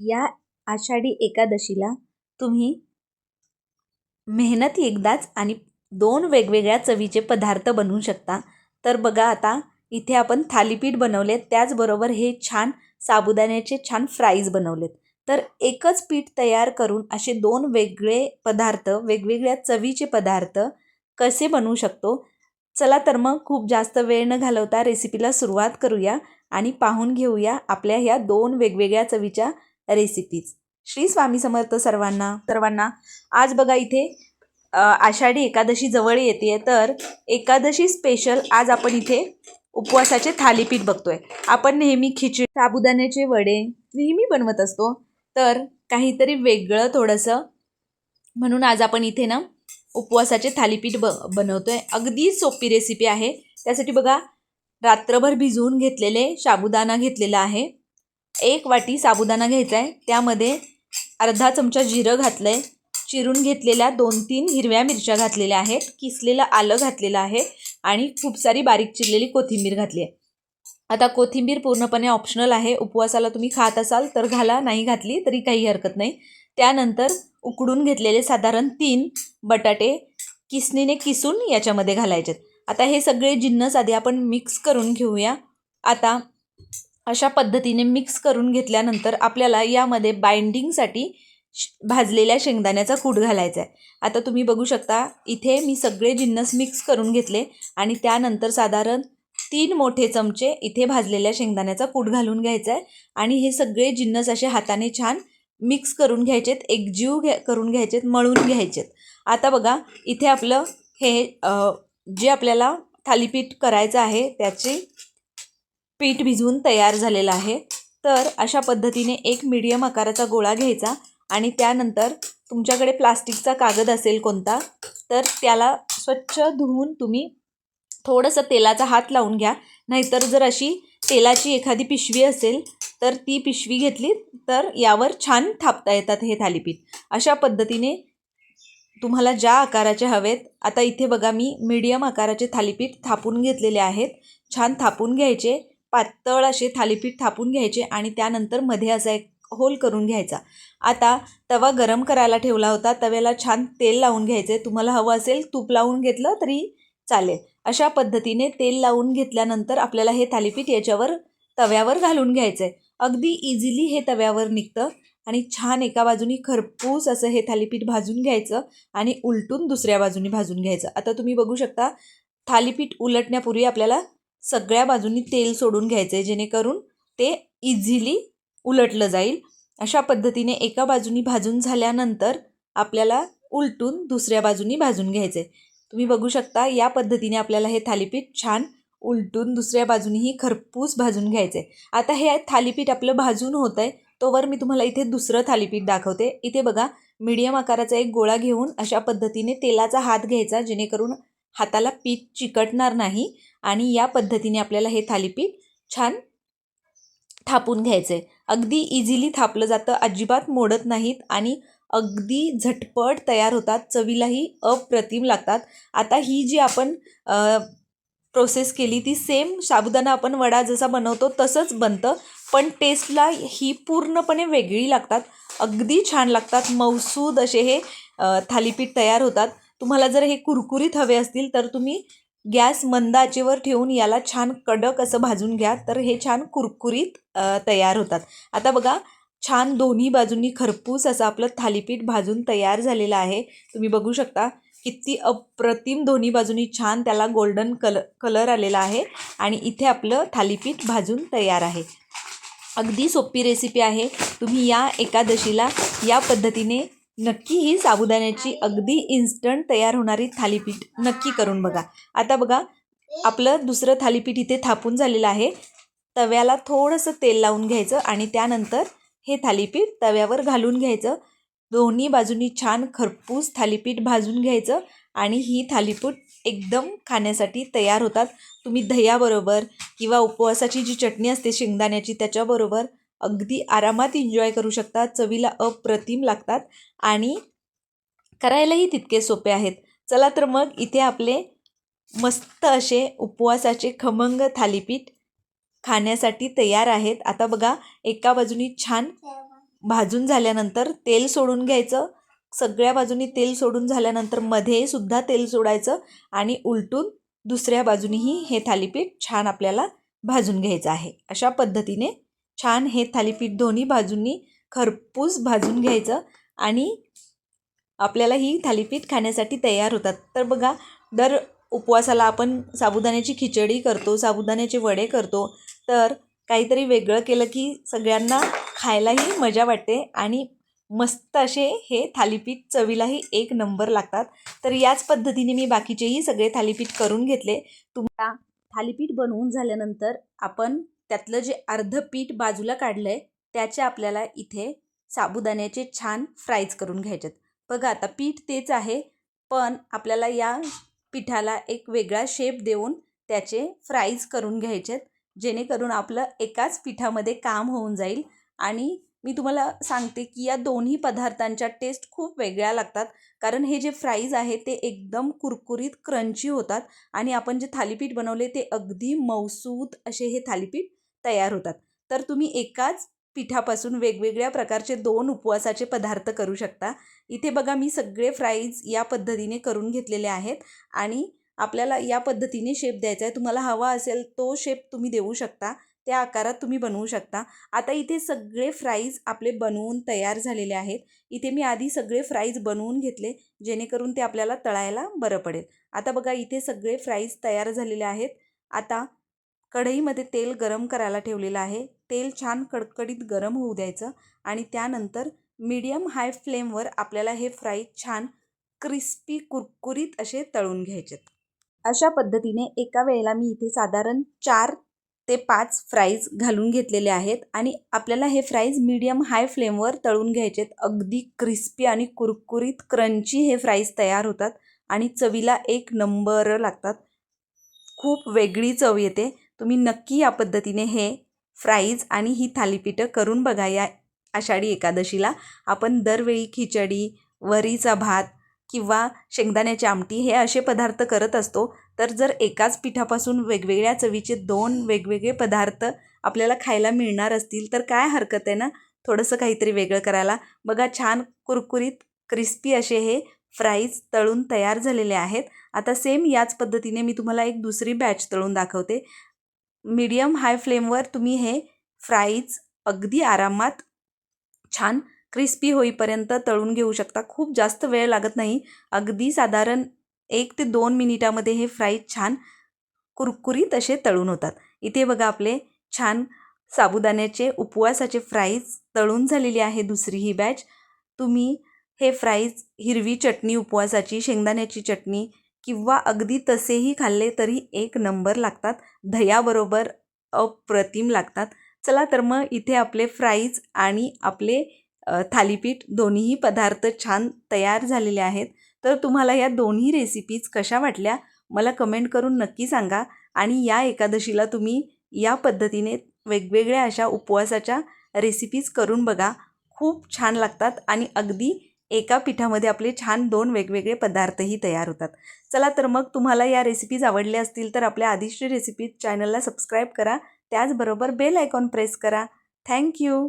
या आषाढी एकादशीला तुम्ही मेहनत एकदाच आणि दोन वेगवेगळ्या चवीचे पदार्थ बनवू शकता. तर बघा आता इथे आपण थालीपीठ बनवले त्याचबरोबर हे छान साबुदाण्याचे छान फ्राईज बनवलेत. तर एकच पीठ तयार करून असे दोन वेगळे पदार्थ वेगवेगळ्या चवीचे पदार्थ कसे बनवू शकतो? चला तर मग खूप जास्त वेळ न घालवता रेसिपीला सुरुवात करूया आणि पाहून घेऊया आपल्या ह्या दोन वेगवेगळ्या चवीच्या रेसिपीज श्री स्वामी समर्थ सर्वांना. सर्वांना. आज बघा इथे आषाढी एकादशी जवळ येते तर एकादशी स्पेशल आज आपण इथे उपवासाचे थालीपीठ बघतोय. आपण नेहमी खिचडी साबुदाण्याचे वडे नेहमी बनवत असतो. तर काहीतरी वेगळं थोडंसं म्हणून आज आपण इथे ना उपवासाचे थालीपीठ ब बनवतोय. अगदी सोपी रेसिपी आहे. त्यासाठी बघा रात्रभर भिजवून घेतलेले साबुदाणा घेतलेला आहे. एक वाटी साबुदाणा घ्यायचा आहे त्यामध्ये अर्धा चमचा जिरं घातलं आहे चिरून घेतलेल्या दोन तीन हिरव्या मिरच्या घातलेल्या आहेत. किसलेलं आलं घातलेलं आहे. आणि खूप सारी बारीक चिरलेली कोथिंबीर घातली आहे आता कोथिंबीर पूर्णपणे ऑप्शनल आहे. उपवासाला तुम्ही खात असाल तर घाला. नाही घातली तरी काही हरकत नाही. त्यानंतर उकडून घेतलेले साधारण तीन बटाटे किसणीने किसून याच्यामध्ये घालायचेत. आता हे सगळे जिन्नस आधी आपण मिक्स करून घेऊया. आता अशा पद्धतीने मिक्स करून घेतल्यानंतर आपल्याला यामध्ये बाइंडिंगसाठी श भाजलेल्या शेंगदाण्याचा कूट घालायचा आहे आता तुम्ही बघू शकता इथे मी सगळे जिन्नस मिक्स करून घेतले आणि त्यानंतर साधारण तीन मोठे चमचे इथे भाजलेल्या शेंगदाण्याचा कूट घालून घ्यायचा आहे आणि हे सगळे जिन्नस असे हाताने छान मिक्स करून घ्यायचेत एकजीव घ्या करून घ्यायचेत मळून घ्यायचेत. आता बघा इथे आपलं हे जे आपल्याला थालीपीठ करायचं आहे त्याचे पीठ भिजवून तयार झालेलं आहे. तर अशा पद्धतीने एक मीडियम आकाराचा गोळा घ्यायचा आणि त्यानंतर तुमच्याकडे प्लास्टिकचा कागद असेल कोणता तर त्याला स्वच्छ धुवून तुम्ही थोडंसं तेलाचा हात लावून घ्या. नाहीतर जर अशी तेलाची एखादी पिशवी असेल तर ती पिशवी घेतली तर यावर छान थापता येतात हे थालीपीठ. अशा पद्धतीने तुम्हाला ज्या आकाराचे हवेत आता इथे बघा मी मीडियम आकाराचे थालीपीठ थापून घेतलेले आहेत. छान थापून घ्यायचे पातळ असे थालीपीठ थापून घ्यायचे आणि त्यानंतरमध्ये असा एक होल करून घ्यायचा. आता तवा गरम करायला ठेवला होता. तव्याला छान तेल लावून घ्यायचे. तुम्हाला हवं असेल तूप लावून घेतलं तरी चालेल. अशा पद्धतीने तेल लावून घेतल्यानंतर आपल्याला हे थालीपीठ याच्यावर तव्यावर घालून घ्यायचं आहे अगदी इझिली हे तव्यावर निघतं आणि छान एका बाजूनी खरपूस असं हे थालीपीठ भाजून घ्यायचं आणि उलटून दुसऱ्या बाजूनी भाजून घ्यायचं. आता तुम्ही बघू शकता थालीपीठ उलटण्यापूर्वी आपल्याला सगळ्या बाजूनी तेल सोडून घ्यायचं आहे जेणेकरून ते इझिली उलटलं जाईल. अशा पद्धतीने एका बाजूनी भाजून झाल्यानंतर आपल्याला उलटून दुसऱ्या बाजूनी भाजून घ्यायचं आहे तुम्ही बघू शकता या पद्धतीने आपल्याला हे थालीपीठ छान उलटून दुसऱ्या बाजूनीही खरपूस भाजून घ्यायचं आहे आता हे थालीपीठ आपलं भाजून होतं आहे तोवर मी तुम्हाला इथे दुसरं थालीपीठ दाखवते. इथे बघा मीडियम आकाराचा एक गोळा घेऊन अशा पद्धतीने तेलाचा हात घ्यायचा जेणेकरून हाताला पीठ चिकटणार नाही. आणि या पद्धतीने आपल्याला हे थालीपीठ छान थापून घ्यायचं आहे अगदी इझिली थापलं जातं अजिबात मोडत नाहीत आणि अगदी झटपट तयार होतात चवीलाही अप्रतिम लागतात. आता ही जी आपण प्रोसेस केली ती सेम साबुदाणा आपण वडा जसा बनवतो तसंच बनतं पण टेस्टला ही पूर्णपणे वेगळी लागतात. अगदी छान लागतात मौसूद असे हे थालीपीठ तयार होतात. तुम्हाला जर हे कुरकुरीत हवे असतील तर तुम्ही गॅस मंद आचेवर ठेवून याला छान कडक असं भाजून घ्या तर हे छान कुरकुरीत तयार होतात. आता बघा छान दोन्ही बाजूंनी खरपूस असं आपलं थालीपीठ भाजून तयार झालेलं आहे. तुम्ही बघू शकता किती अप्रतिम दोन्ही बाजूनी छान त्याला गोल्डन कल कलर आलेला आहे आणि इथे आपलं थालीपीठ भाजून तयार आहे. अगदी सोपी रेसिपी आहे. तुम्ही या एकादशीला या पद्धतीने नक्की ही साबुदाण्याची अगदी इन्स्टंट तयार होणारी थालीपीठ नक्की करून बघा. आता बघा आपलं दुसरं थालीपीठ इथे थापून झालेलं आहे. तव्याला थोडंसं तेल लावून घ्यायचं आणि त्यानंतर हे थालीपीठ तव्यावर घालून घ्यायचं. दोन्ही बाजूनी छान खरपूस थालीपीठ भाजून घ्यायचं आणि ही थालीपीठ एकदम खाण्यासाठी तयार होतात. तुम्ही दह्याबरोबर किंवा उपवासाची जी चटणी असते शेंगदाण्याची त्याच्याबरोबर अगदी आरामात एन्जॉय करू शकतात चवीला अप्रतिम लागतात आणि करायलाही तितके सोपे आहेत. चला तर मग इथे आपले मस्त असे उपवासाचे खमंग थालीपीठ खाण्यासाठी तयार आहेत. आता बघा एका बाजूनी छान भाजून झाल्यानंतर तेल सोडून घ्यायचं. सगळ्या बाजूनी तेल सोडून झाल्यानंतरमध्ये सुद्धा तेल सोडायचं आणि उलटून दुसऱ्या बाजूनीही हे थालीपीठ छान आपल्याला भाजून घ्यायचं आहे. अशा पद्धतीने छान हे थालीपीठ दोन्ही बाजूंनी खरपूस भाजून घ्यायचं आणि आपल्याला ही थालीपीठ खाण्यासाठी तयार होतात. तर बघा दर उपवासाला आपण साबुदाण्याची खिचडी करतो साबुदाण्याचे वडे करतो. तर काहीतरी वेगळं केलं की सगळ्यांना खायलाही मजा वाटते आणि मस्त असे हे थालीपीठ चवीलाही एक नंबर लागतात. तर याच पद्धतीने मी बाकीचेही सगळे थालीपीठ करून घेतले. तुम्हाला थालीपीठ बनवून झाल्यानंतर आपण त्यातलं जे अर्ध पीठ बाजूला काढलं आहे त्याचे आपल्याला इथे साबुदाण्याचे छान फ्राईज करून घ्यायचेत. बघा आता पीठ तेच आहे पण आपल्याला या पिठाला एक वेगळा शेप देऊन त्याचे फ्राईज करून घ्यायचेत जेणेकरून आपलं एकाच पिठामध्ये काम होऊन जाईल. आणि मी तुम्हाला सांगते की या दोन्ही पदार्थांच्या टेस्ट खूप वेगळ्या लागतात कारण हे जे फ्राईज आहे ते एकदम कुरकुरीत क्रंची होतात. आणि आपण जे थालीपीठ बनवले ते अगदी मौसूत असे हे थालीपीठ तयार होतात. तर तुम्ही एकाच पिठापासून वेगवेगळ्या प्रकारचे दोन उपवासाचे पदार्थ करू शकता. इथे बघा मी सगळे फ्राईज या पद्धतीने करून घेतलेले आहेत आणि आपल्याला या पद्धतीने शेप द्यायचा आहे. तुम्हाला हवा असेल तो शेप तुम्ही देऊ शकता. त्या आकारात तुम्ही बनवू शकता. आता इथे सगळे फ्राईज आपले बनवून तयार झालेले आहेत. इथे मी आधी सगळे फ्राईज बनवून घेतले जेणेकरून ते आपल्याला तळायला बरं पडेल. आता बघा इथे सगळे फ्राईज तयार झालेले आहेत. आता कढईमध्ये तेल गरम करायला ठेवलेलं आहे. तेल छान कडकडीत गरम होऊ द्यायचं आणि त्यानंतर मीडियम हाय फ्लेमवर आपल्याला हे फ्राई छान क्रिस्पी कुरकुरीत असे तळून घ्यायचेत अशा पद्धतीने एका वेळेला मी इथे साधारण चार ते पाच फ्राईज घालून घेतलेले आहेत आणि आपल्याला हे फ्राईज मीडियम हाय फ्लेमवर तळून घ्यायचेत. अगदी क्रिस्पी आणि कुरकुरीत क्रंची हे फ्राईज तयार होतात आणि चवीला एक नंबर लागतात. खूप वेगळी चव येते. तुम्ही नक्की या पद्धतीने हे फ्राईज आणि ही थालीपीठं करून बघा या आषाढी एकादशीला. आपण दरवेळी खिचडी वरीचा भात किंवा शेंगदाण्याची आमटी हे असे पदार्थ करत असतो. तर जर एकाच पिठापासून वेगवेगळ्या चवीचे दोन वेगवेगळे पदार्थ आपल्याला खायला मिळणार असतील तर काय हरकत आहे ना? थोडंसं काहीतरी वेगळं करायला. बघा छान कुरकुरीत क्रिस्पी असे हे फ्राईज तळून तयार झालेले आहेत. आता सेम याच पद्धतीने मी तुम्हाला एक दुसरी बॅच तळून दाखवते. मीडियम हाय फ्लेमवर तुम्ही हे फ्राईज अगदी आरामात छान क्रिस्पी होईपर्यंत तळून घेऊ शकता. खूप जास्त वेळ लागत नाही. अगदी साधारण एक ते दोन मिनिटामध्ये हे फ्राईज छान कुरकुरीत असे तळून होतात. इथे बघा आपले छान साबुदाण्याचे उपवासाचे फ्राईज तळून झालेली आहे दुसरी ही बॅच. तुम्ही हे फ्राईज हिरवी चटणी उपवासाची शेंगदाण्याची चटणी किंवा अगदी तसेही खाल्ले तरी एक नंबर लागतात. दह्याबरोबर अप्रतिम लागतात. चला तर मग इथे आपले फ्राईज आणि आपले थालीपीठ दोन्हीही पदार्थ छान तयार झालेले आहेत. तर तुम्हाला या दोन्ही रेसिपीज कशा वाटल्या? मला कमेंट करून नक्की सांगा. आणि या एकादशीला तुम्ही या पद्धतीने वेगवेगळ्या अशा उपवासाच्या रेसिपीज करून बघा. खूप छान लागतात आणि अगदी एका पिठामध्ये आपले छान दोन वेगवेगळे पदार्थही तयार होतात. चला तर मग तुम्हाला या रेसिपीज आवडल्या असतील तर आपल्या आदिश्री रेसिपीज चॅनलला सबस्क्राईब करा. त्याचबरोबर बेल आयकॉन प्रेस करा. Thank you